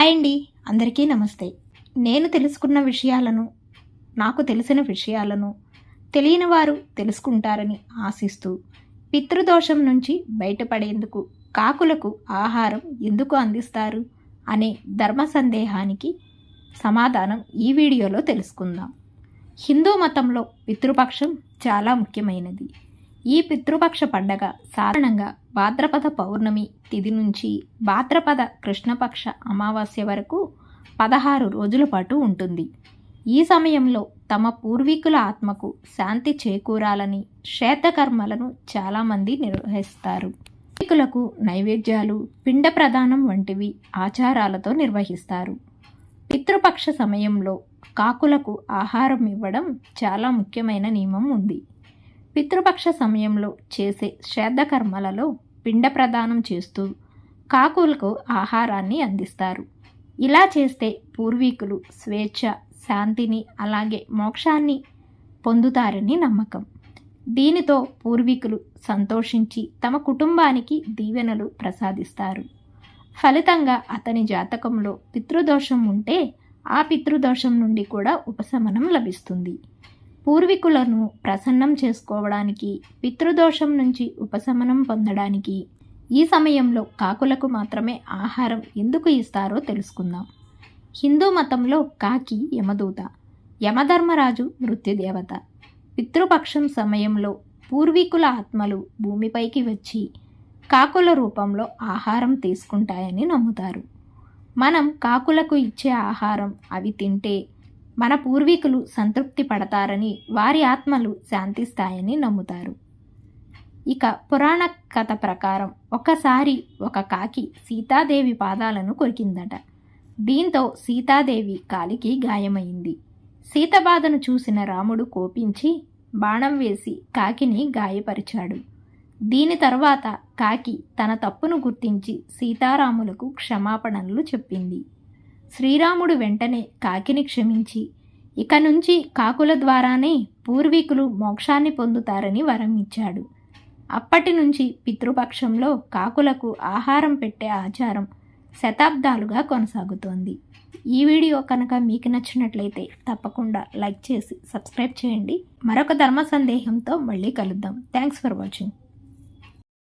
Hi అండి. అందరికీ నమస్తే. నేను తెలుసుకున్న విషయాలను నాకు తెలిసిన విషయాలను తెలియని వారు తెలుసుకుంటారని ఆశిస్తూ పితృదోషం నుంచి బయటపడేందుకు కాకులకు ఆహారం ఎందుకు అందిస్తారు అనే ధర్మ సందేహానికి సమాధానం ఈ వీడియోలో తెలుసుకుందాం. హిందూ మతంలో పితృపక్షం చాలా ముఖ్యమైనది. ఈ పితృపక్ష పండగ సాధారణంగా భాద్రపద పౌర్ణమి తిథి నుంచి భాద్రపద కృష్ణపక్ష అమావాస్య వరకు పదహారు రోజుల పాటు ఉంటుంది. ఈ సమయంలో తమ పూర్వీకుల ఆత్మకు శాంతి చేకూరాలని శ్వేతకర్మలను చాలామంది నిర్వహిస్తారు. పూర్వీకులకు నైవేద్యాలు పిండ ప్రదానం వంటివి ఆచారాలతో నిర్వహిస్తారు. పితృపక్ష సమయంలో కాకులకు ఆహారం ఇవ్వడం చాలా ముఖ్యమైన నియమం ఉంది. పితృపక్ష సమయంలో చేసే శ్రాద్ధకర్మలలో పిండ ప్రదానం చేస్తూ కాకులకు ఆహారాన్ని అందిస్తారు. ఇలా చేస్తే పూర్వీకులు స్వేచ్ఛ శాంతిని అలాగే మోక్షాన్ని పొందుతారని నమ్మకం. దీనితో పూర్వీకులు సంతోషించి తమ కుటుంబానికి దీవెనలు ప్రసాదిస్తారు. ఫలితంగా అతని జాతకంలో పితృదోషం ఉంటే ఆ పితృదోషం నుండి కూడా ఉపశమనం లభిస్తుంది. పూర్వీకులను ప్రసన్నం చేసుకోవడానికి పితృదోషం నుంచి ఉపశమనం పొందడానికి. ఈ సమయంలో కాకులకు మాత్రమే ఆహారం ఎందుకు ఇస్తారో తెలుసుకుందాం. హిందూ మతంలో కాకి యమదూత యమధర్మరాజు మృత్యుదేవత. పితృపక్షం సమయంలో పూర్వీకుల ఆత్మలు భూమిపైకి వచ్చి కాకుల రూపంలో ఆహారం తీసుకుంటాయని నమ్ముతారు. మనం కాకులకు ఇచ్చే ఆహారం అవి తింటే మన పూర్వీకులు సంతృప్తి పడతారని వారి ఆత్మలు శాంతిస్తాయని నమ్ముతారు. ఇక పురాణ కథ ప్రకారం ఒకసారి ఒక కాకి సీతాదేవి పాదాలను కొరికిందట. దీంతో సీతాదేవి కాలికి గాయమైంది. సీత బాధను చూసిన రాముడు కోపించి బాణం వేసి కాకిని గాయపరిచాడు. దీని తర్వాత కాకి తన తప్పును గుర్తించి సీతారాములకు క్షమాపణలు చెప్పింది. శ్రీరాముడు వెంటనే కాకిని క్షమించి ఇక నుంచి కాకుల ద్వారానే పూర్వీకులు మోక్షాన్ని పొందుతారని వరం ఇచ్చాడు. అప్పటి నుంచి పితృపక్షంలో కాకులకు ఆహారం పెట్టే ఆచారం శతాబ్దాలుగా కొనసాగుతోంది. ఈ వీడియో కనుక మీకు నచ్చినట్లయితే తప్పకుండా లైక్ చేసి సబ్స్క్రైబ్ చేయండి. మరొక ధర్మ సందేహంతో మళ్ళీ కలుద్దాం. Thanks for watching.